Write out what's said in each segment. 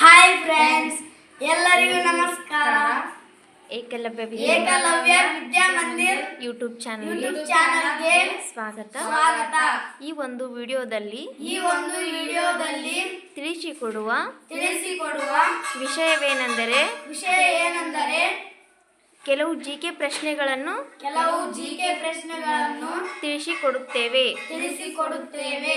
Hi friends ಎಲ್ಲರಿಗೂ ನಮಸ್ಕಾರ. Ekalavya Ekalavya Vidya Mandir YouTube channel ಚಾನಲ್ಗೆ ಸ್ವಾಗತ. ಸ್ವಾಗತ. ಈ ಒಂದು ವಿಡಿಯೋದಲ್ಲಿ ಈ ಒಂದು ವಿಡಿಯೋದಲ್ಲಿ ತಿಳಿಸಿಕೊಡುವ ತಿಳಿಸಿಕೊಡುವ ವಿಷಯವೇನೆಂದರೆ ವಿಷಯ ಏನೆಂದರೆ ಕೆಲವು ಜಿ ಕೆ ಪ್ರಶ್ನೆಗಳನ್ನು ಕೆಲವು ಜಿಕೆ ಪ್ರಶ್ನೆಗಳನ್ನು ತಿಳಿಸಿಕೊಡುತ್ತೇವೆ. ತಿಳಿಸಿಕೊಡುತ್ತೇವೆ.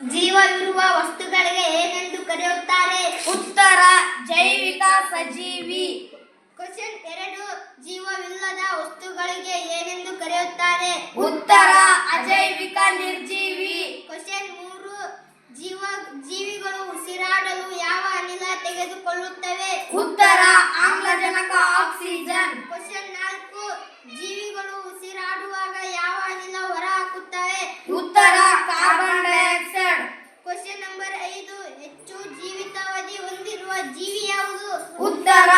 ಜೀವವಿರುವ ವಸ್ತುಗಳಿಗೆ ಏನೆಂದು ಕರೆಯುತ್ತಾರೆ? ಉತ್ತರ ಜೈವಿಕ ಸಜೀವಿ. ಕ್ವಶನ್ ಎರಡು ಜೀವವಿಲ್ಲದ ವಸ್ತುಗಳಿಗೆ ಏನೆಂದು ಕರೆಯುತ್ತಾರೆ? ಉತ್ತರ ಅಜೈವಿಕ ನಿರ್ಜೀವಿ. ಕ್ವಶನ್ ಮೂರು ಜೀವ ಜೀವಿಗಳು ಉಸಿರಾಡಲು ಯಾವ ಅನಿಲ ತೆಗೆದುಕೊಳ್ಳುತ್ತವೆ ಉತ್ತರ ಆಮ್ಲಜನಕ ಆಕ್ಸಿಜನ್ ಕ್ವಶನ್ ನಾಲ್ಕು ಜೀವಿಗಳು ಉಸಿರಾಡುವಾಗ ಯಾವ ಅನಿಲ ಹೊರಹಾಕುತ್ತವೆ ಉತ್ತರ ಕಾರ್ಬನ್ ಡೈಆಕ್ಸೈಡ್ ಕ್ವಶನ್ ನಂಬರ್ ಐದು ಹೆಚ್ಚು ಜೀವಿತಾವಧಿ ಹೊಂದಿರುವ ಜೀವಿ ಯಾವುದು ಉತ್ತರ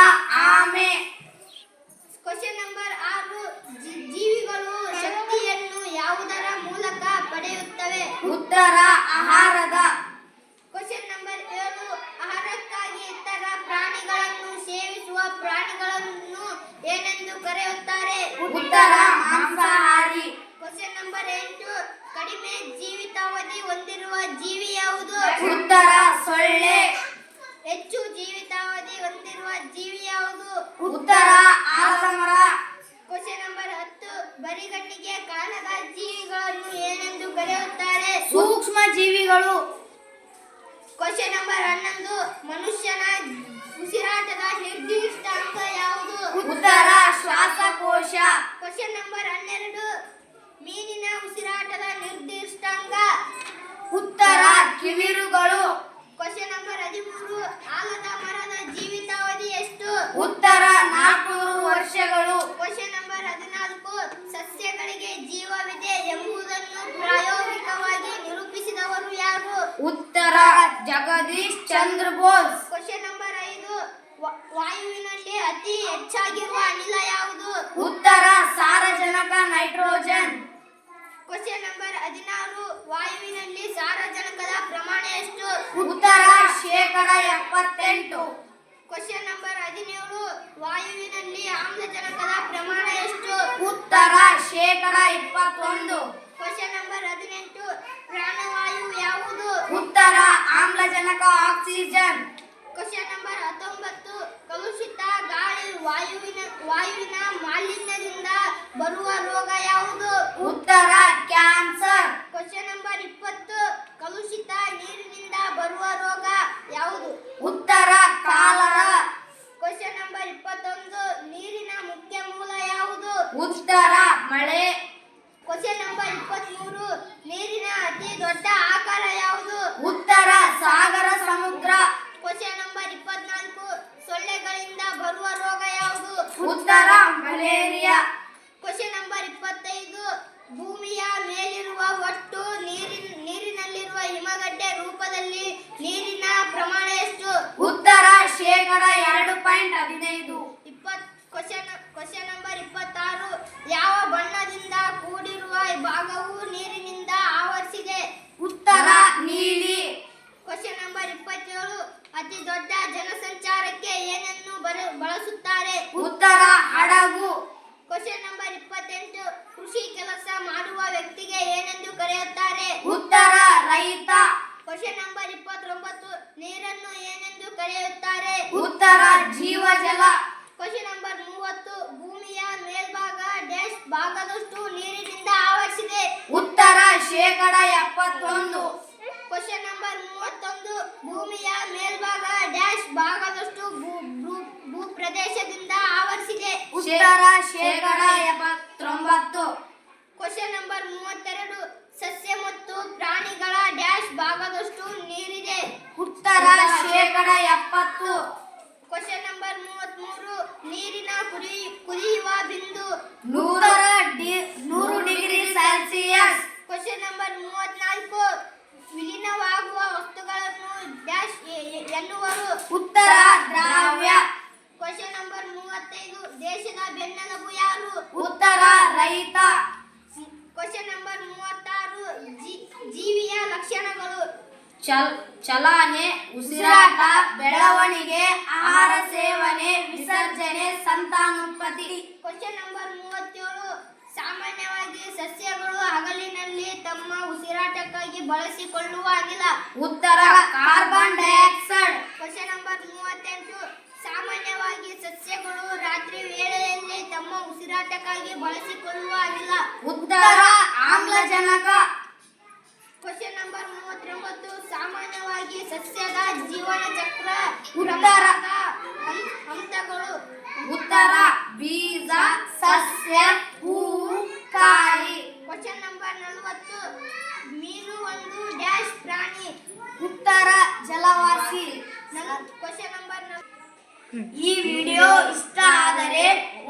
ಆಮೆ ಕ್ವಶನ್ ನಂಬರ್ ಆರು ಜಿ- ಜೀವಿಗಳು ಶಕ್ತಿಯನ್ನು ಯಾವುದರ ಮೂಲಕ ಪಡೆಯುತ್ತವೆ ಉತ್ತರ ಆಹಾರದ. ಕ್ವಶನ್ ನಂಬರ್ ಏಳು. ಆಹಾರಕ್ಕಾಗಿ ಇತರ ಪ್ರಾಣಿಗಳನ್ನು ಸೇವಿಸುವ ಪ್ರಾಣಿಗಳನ್ನು ಏನೆಂದು ಕರೆಯುತ್ತಾರೆ? ಉತ್ತರ ಮಾಂಸಾಹಾರಿ. ಕ್ವಶನ್ ನಂಬರ್ ಎಂಟು. ಕಡಿಮೆ ಜೀವಿತಾವಧಿ ಹೊಂದಿರುವ ಜೀವಿ ಯಾವುದು? ಉತ್ತರ ಸೊಳ್ಳೆ. ಹೆಚ್ಚು ಜೀವಿತಾವಧಿ ಹೊಂದಿರುವ ಜೀವಿ ಯಾವುದು? ಉತ್ತರ ಆಲಮರ. ಕ್ವಶನ್ ನಂಬರ್ ಹತ್ತು. ಬರಿಗಣ್ಣಿಗೆ ಕಾಣದ ಜೀವಿಗಳನ್ನು ಸೂಕ್ಷ್ಮ ಜೀವಿಗಳು ಕ್ವಶನ್ ನಂಬರ್ ಹನ್ನೊಂದು. ಮನುಷ್ಯನ ಉಸಿರಾಟದ ನಿರ್ದಿಷ್ಟ ಅಂಗ ಯಾವುದು? ಉತ್ತರ ಶ್ವಾಸಕೋಶ. ಕ್ವಶನ್ ನಂಬರ್ ಹನ್ನೆರಡು. ಮೀನಿನ ಉಸಿರಾಟದ ನಿರ್ದಿಷ್ಟ ಅಂಗ ಉತ್ತರ ಕಿವಿರುಗಳು. ಕ್ವಶನ್ ನಂಬರ್ ಹದಿಮೂರು. ಆಲದ ಮರದ ಜೀವಿತಾವಧಿ ಎಷ್ಟು? ಉತ್ತರ ನಾಲ್ಕುನೂರು ವರ್ಷಗಳು. ಉತ್ತರ ಜಗದೀಶ್ ಚಂದ್ರ ಬೋಸ್. ಕ್ವಶನ್ ನಂಬರ್ ಐದು. ವಾಯುವಿನಲ್ಲಿ ಅತಿ ಹೆಚ್ಚಾಗಿರುವ ಅನಿಲ ಯಾವುದು? ಉತ್ತರ ಸಾರಜನಕ ನೈಟ್ರೋಜನ್. ಕ್ವಶನ್ ನಂಬರ್ ಹದಿನಾರು. ವಾಯುವಿನಲ್ಲಿ ಸಾರಜನಕದ ಪ್ರಮಾಣ ಎಷ್ಟು? ಉತ್ತರ ಶೇಕಡ ಎಪ್ಪತ್ತೆಂಟು. ಕ್ವಶನ್ ನಂಬರ್ ಹದಿನೇಳು. ವಾಯುವಿನಲ್ಲಿ ಆಮ್ಲಜನಕದ ಪ್ರಮಾಣ ಎಷ್ಟು? ಉತ್ತರ ಶೇಕಡ ಇಪ್ಪತ್ತೊಂದು ಕ್ವಶನ್ ನಂಬರ್ ಹದಿನೆಂಟು ಪ್ರಾಣವಾಯು ಯಾವುದು ಉತ್ತರ ಆಮ್ಲಜನಕ ಆಕ್ಸಿಜನ್. ಕ್ವಶನ್ ನಂಬರ್ ಹತ್ತೊಂಬತ್ತು. ಕಲುಷಿತ ಗಾಳಿ ವಾಯುವಿನ ವಾಯುವಿನ ಮಾಲಿನ್ಯದಿಂದ ಬರುವ ರೋಗ ಯಾವುದು? ಉತ್ತರ ಕ್ಯಾನ್ಸರ್. ಕ್ವಶನ್ ನಂಬರ್ ಇಪ್ಪತ್ತು. ಕಲುಷಿತ ನೀರಿನಿಂದ ಬರುವ ರೋಗ ಯಾವುದು? ಉತ್ತರ ಕಾಲರ. ಕ್ವಶನ್ ನಂಬರ್ ಇಪ್ಪತ್ತೊಂದು. ನೀರಿನ ಮುಖ್ಯ ಮೂಲ ಯಾವುದು? ಉತ್ತರ ಮಳೆ. ಕ್ವಶನ್ ನಂಬರ್ ಇಪ್ಪತ್ಮೂರು. ನೀರಿನ ಅತಿ ದೊಡ್ಡ ಆಕಾರ ಯಾವುದು ಉತ್ತರ ಸಾಗರ ಸಮುದ್ರ ಕ್ವಶನ್ ನಂಬರ್ ಇಪ್ಪತ್ನಾಲ್ಕು ಸೊಳ್ಳೆಗಳಿಂದ ಬರುವ ರೋಗ ಯಾವುದು ಉತ್ತರ ಮಲೇರಿಯಾ ಕ್ವಶನ್ ನಂಬರ್ ಇಪ್ಪತ್ತೈದು. ಭೂಮಿಯ ಮೇಲಿರುವ ಒಟ್ಟು ನೀರಿನ ನೀರಿನಲ್ಲಿರುವ ಹಿಮಗಡ್ಡೆ ರೂಪದಲ್ಲಿ ನೀರಿನ ಪ್ರಮಾಣ ಎಷ್ಟು? ಉತ್ತರ ಶೇಕಡ ಎರಡು ಪಾಯಿಂಟ್ ಹದಿನೈದು. ಇಪ್ಪತ್ ಕ್ವಶನ್ ಕ್ವಶನ್ ನಂಬರ್ ಇಪ್ಪತ್ತಾರು. ಯಾವ ಬಣ್ಣದಿಂದ ಕೂಡಿರುವ ಭಾಗವು ನೀರಿನಿಂದ ಆವರಿಸಿದೆ ಉತ್ತರ ನೀಲಿ ಕ್ವಶನ್ ನಂಬರ್ ಇಪ್ಪತ್ತೇಳು ಅತಿ ದೊಡ್ಡ ಜನಸಂಚಾರಕ್ಕೆ ಏನನ್ನು ಬರ- ಬಳಸುತ್ತಾರೆ ಉತ್ತರ ಹಡಗು ಕ್ವಶನ್ ನಂಬರ್ ಇಪ್ಪತ್ತೆಂಟು ಕೃಷಿ ಕೆಲಸ ಮಾಡುವ ವ್ಯಕ್ತಿಗೆ ಏನೆಂದು ಕರೆಯುತ್ತಾರೆ? ಉತ್ತರ ರೈತ. ಕ್ವಶನ್ ನಂಬರ್ ಇಪ್ಪತ್ತೊಂಬತ್ತು. ನೀರನ್ನು ಏನೆಂದು ಕರೆಯುತ್ತಾರೆ? ಉತ್ತರ ಜೀವಜಲ. ಕ್ವಶನ್ ನಂಬರ್ ಮೂವತ್ತು. ಭೂಮಿಯ ಮೇಲ್ಭಾಗ ಡ್ಯಾಶ್ ಭಾಗದಷ್ಟು ನೀರಿನಿಂದ ಆವರಿಸಿದೆ. ಉತ್ತರ ಶೇಕಡ ಎಪ್ಪತ್ತೊಂದು. ಕ್ವಶನ್ ನಂಬರ್ ಮೂವತ್ತೊಂದು. ಭೂಮಿಯ ಮೇಲ್ಭಾಗ ಡ್ಯಾಶ್ ಭಾಗದಷ್ಟು ಭೂ ಪ್ರದೇಶದಿಂದ ಭೂಪ್ರದೇಶದಿಂದ ಆವರಿಸಿದೆ. ಉತ್ತರ ಶೇಕಡ ಎಪ್ಪತ್ತೊಂಬತ್ತು. ಕ್ವಶನ್ ನಂಬರ್ ಮೂವತ್ತೆರಡು. ಸಸ್ಯ ಮತ್ತು ಪ್ರಾಣಿಗಳ ಡ್ಯಾಶ್ ಭಾಗದಷ್ಟು ನೀರಿದೆ. ಉತ್ತರ ಶೇಕಡ ಎಪ್ಪತ್ತು. ಕ್ವಶನ್ ನಂಬರ್ ಮೂವತ್ಮೂರು. ನೀರಿನ ಕುರಿ ಕುದಿಯುವ ಬಿಂದು. ನೂರ ಡಿ- ನೂರು ಡಿಗ್ರಿ ಸೆಲ್ಸಿಯಸ್. ಕ್ವಶನ್ ನಂಬರ್ ಮೂವತ್ನಾಲ್ಕು. ವಿಲೀನವಾಗುವ ವಸ್ತುಗಳನ್ನು ಡ್ಯಾಶ್ ಎನ್ನುವರು. ಉತ್ತರ ದ್ರಾವ್ಯ. ಕ್ವಶನ್ ನಂಬರ್ ಮೂವತ್ತೈದು. ದೇಶದ ಬೆನ್ನೆಲುಬು ಯಾರು? ಉತ್ತರ ರೈತ. ಕ್ವಶನ್ ನಂಬರ್ ಮೂವತ್ತಾರು. ಜೀವಿಯ ಲಕ್ಷಣಗಳು. ಚಲ್ ಚಲನೆ ಉಸಿರಾಟ ಬೆಳವಣಿಗೆ ಆಹಾರ ಸೇವನೆ ವಿಸರ್ಜನೆ ಸಂತಾನೋತ್ಪತ್ತಿ. ಕ್ವಶನ್ ನಂಬರ್ ಮೂವತ್ತೇಳು. ಸಾಮಾನ್ಯವಾಗಿ ಸಸ್ಯಗಳು ಹಗಲಿನಲ್ಲಿ ತಮ್ಮ ಉಸಿರಾಟಕ್ಕಾಗಿ ಬಳಸಿಕೊಳ್ಳುವ ಅನಿಲ. ಉತ್ತರ ಕಾರ್ಬನ್ ಡೈಆಕ್ಸೈಡ್ ಕ್ವಶನ್ ನಂಬರ್ ಮೂವತ್ತೆಂಟು. ಸಾಮಾನ್ಯವಾಗಿ ಸಸ್ಯಗಳು ರಾತ್ರಿ ವೇಳೆಯಲ್ಲಿ ತಮ್ಮ ಉಸಿರಾಟಕ್ಕಾಗಿ ಬಳಸಿಕೊಳ್ಳುವ ಅನಿಲ ಉತ್ತರ ಆಮ್ಲಜನಕ ಕ್ವಶನ್ ನಂಬರ್ ಮೂವತ್ತೊಂಬತ್ತು ಸಾಮಾನ್ಯವಾಗಿ ಸಸ್ಯದ ಜೀವನ ಚಕ್ರ ಉತ್ತರ. ಪ್ರಮುಖ ಹಂ- ಹಂತಗಳು ಉತ್ತರ ಬೀಜ ಸಸ್ಯ ಹೂವು ಕಾಯಿ ಕ್ವಶನ್ ನಂಬರ್ ನಲವತ್ತು ಮೀನು ಒಂದು ಡ್ಯಾಶ್ ಪ್ರಾಣಿ ಉತ್ತರ ಜಲವಾಸಿ ಕ್ವಶನ್ ನಂಬರ್ ಈ ವಿಡಿಯೋ ಇಷ್ಟ ಆದರೆ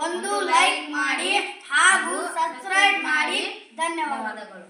ಒಂದು ಲೈಕ್ ಮಾಡಿ ಹಾಗೂ ಸಬ್ಸ್ಕ್ರೈಬ್ ಮಾಡಿ. ಧನ್ಯವಾದಗಳು.